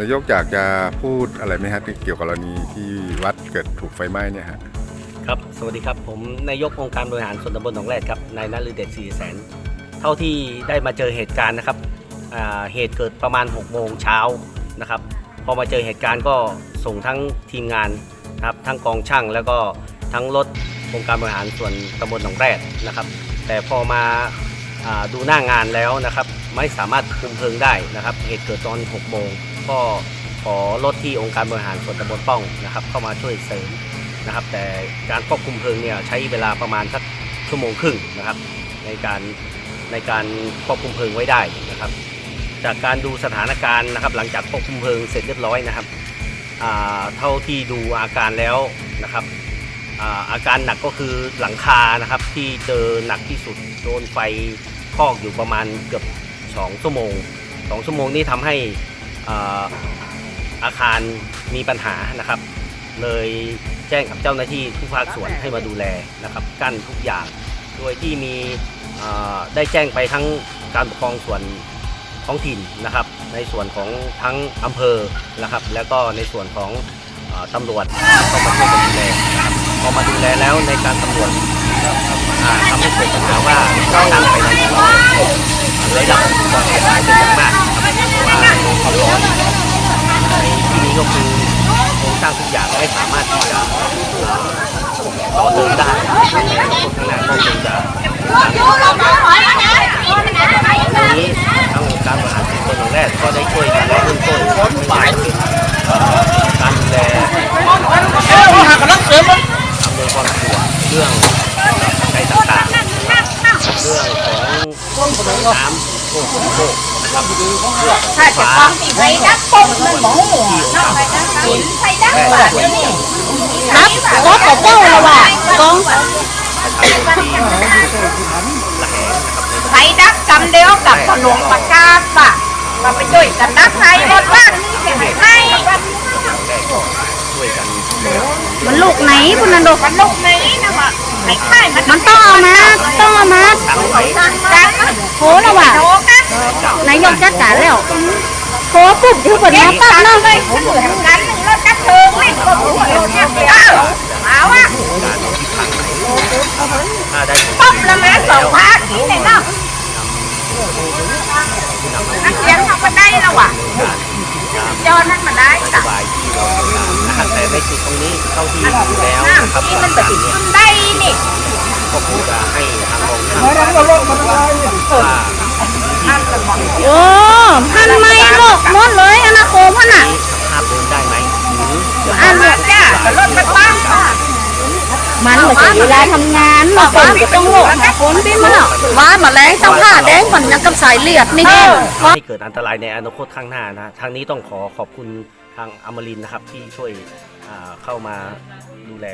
นายกอยากจะพูดอะไรไหมฮะเกี่ยวกับกรณีที่วัดเกิดถูกไฟไหม้เนี่ยฮะครับ สวัสดีครับ ผมนายกองค์การบริหารส่วนตำบลหนองแรดครับ นายนฤเดชศรีแสน เท่าที่ได้มาเจอเหตุการณ์นะครับเหตุเกิดประมาณ 6 โมงเช้านะครับ พอมาเจอเหตุการณ์ก็ส่งทั้งทีมงานนะครับ ทั้งกองช่างแล้วก็ทั้งรถองค์การบริหารส่วนตำบลหนองแรดนะครับ แต่พอมาอ่าดูหน้างานแล้วนะครับ ไม่สามารถคุมเพลิงได้นะครับ เหตุเกิดตอน 6 โมง ก็ขอรถที่องค์การบริหารส่วนตำบลป้องนะครับ เข้ามาช่วยเสริมนะครับ แต่การควบคุมเพลิงเนี่ยใช้เวลาประมาณสักชั่วโมงครึ่งนะครับ ในการในการควบคุมเพลิงไว้ได้นะครับ จากการดูสถานการณ์นะครับ หลังจากควบคุมเพลิงเสร็จเรียบร้อยนะครับเท่าที่ดูอาการแล้วนะครับอาการหนักก็คือหลังคานะครับที่เจอหนักที่สุดโดนไฟคอกอยู่ประมาณเกือบ 2 ชั่วโมง 2 ชั่วโมงนี้ทำให้ อ่าอาคารมีปัญหานะครับ เลยแจ้งกับเจ้าหน้าที่ทุกภาคส่วนให้มาดูแลนะครับกั้นทุกอย่าง โดยที่มีเอ่อได้แจ้งไปทั้งการปกครองส่วนท้องถิ่นนะครับ ในส่วนของทั้งอำเภอนะครับ แล้วก็ในส่วนของเออตำรวจเข้ามาช่วยกันดูแลนะครับพอมาดูแลแล้วในการสำรวจอ่าทำให้เกิดปัญหาว่าทางไปในได้รับความเสียหายเป็นอย่างมาก ความร้อนที่นี้ก็คือโครงสร้างทุกอย่างไม่สามารถที่จะต่อเติมได้ในอนาคตข้างหน้าก็คงจะทีนี้ทางองค์การบริหารส่วนตำบลแรกก็ได้ช่วยกันในเบื้องต้นฝ่ายการดูแลอำนวยความสะดวกเรื่องปัจจัยต่างๆ เรื่องของน้ำท่วมโลกนะครับถ้าจะฟังที่ไฟดับปุ๊บมันหมองหัวเนาะไฟดับแบบนี้นับรถกับเจ้าละว่ะกองประชาชนที่ละแหงนะครับในไฟดับกำเดียวกับถนนประกาศว่ะมาไปช่วยกันดับไฟรถบ้านนี่เสียให้แรกก็ช่วยกันมันลูกไหนคุณนันโดมันลูกนี้นะวะไอ้ไข่มันมันต้องเอา โหแล้วว่ะโตกันนายกจัดการแล้วโหปุ๊บที่เปิดมาปั๊บตั้งเนาะเลยผมเหมือนกันรถจับเพลิงนี่ก็หัวเนี่ยเดียวเอาว่ะการที่ทางไหนถ้าได้ปุ๊บแล้วแม่สองพักนี่เลยเนาะนักเรียนทำมาได้แล้วว่ะจอนั้นมาได้นโยจ้ะบายที่เราต้องการนะครับแต่ในจุดตรงนี้เท่าที่ดูแล้วนะครับนี่มันกาติรดเนี่ยได้นี่ ก็คงจะให้ทางกองทัพว่าโอ้พันไม้โลกหมดเลยอนาโคพันอะนี้สภาพเดินได้ไหมหรือจะอันมาจ้ะแต่รถมันว่างค่ะมันเหมือนเวลาทำงานมาฝนก็ต้องโลกหาฝนพี่มันอะว่ามาแรงต้องผ้าแดงก่อนยังกับสายเลือดนี่ให้เกิดอันตรายในอนาคตข้างหน้านะทางนี้ต้องขอขอบคุณทางอมรินนะครับที่ช่วยเข้ามาดูแล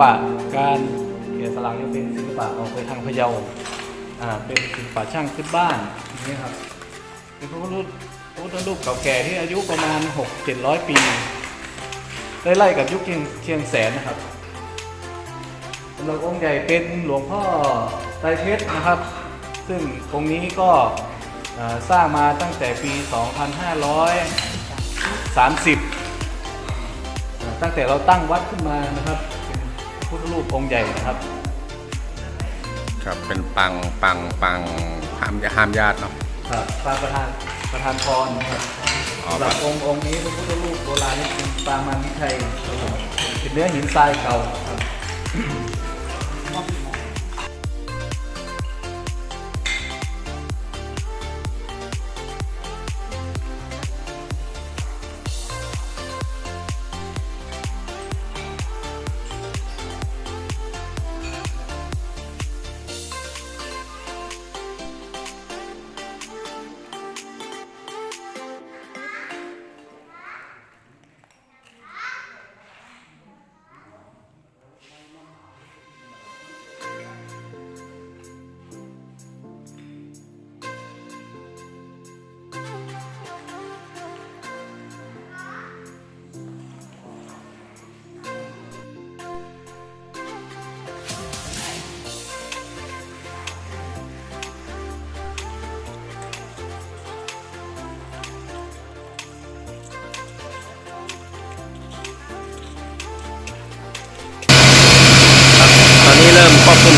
ปะการแกะสลักนี่เป็นศิลปะออกไปทางพะเยาอ่าเป็นศิลปะช่างขึ้นบ้านนี้ครับเป็นพระพุทธรูปพระพุทธรูปเก่าแก่ที่อายุประมาณ 6 700 ปีไล่ๆกับยุคเชียงแสนนะครับสำหรับองค์ใหญ่เป็นหลวงพ่อไตรเพชรนะครับ ซึ่งองค์นี้ก็สร้างมาตั้งแต่ปี 2530อ่าตั้งแต่เราตั้งวัดขึ้นมานะครับ พระพุทธรูปองค์ใหญ่นะครับ ครับเป็นปังปังปังห้ามห้ามญาติเนาะครับปางประธานประธานพรนะครับอ๋อสำหรับองค์องค์นี้พระพุทธรูปโบราณนี่เป็นปางมันวิชัยครับผมเป็นเนื้อหินทรายเก่าครับ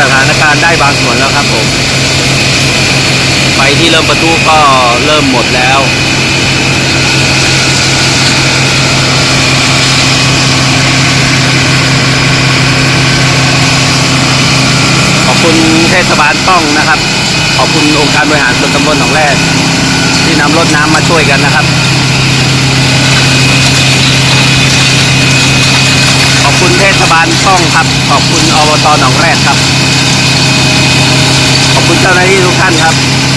สถานการณ์ได้บางส่วนแล้วครับผมไฟที่เริ่มประทุก็เริ่มหมดแล้วขอบคุณเทศบาลต้องนะครับ ขอบคุณองค์การบริหารส่วนตำบลหนองแรกที่นำรถน้ำมาช่วยกันนะครับขอบคุณเทศบาลช่องครับ ขอบคุณอบตหนองแรกครับ ขอบคุณเจ้าหน้าที่ทุกท่านครับ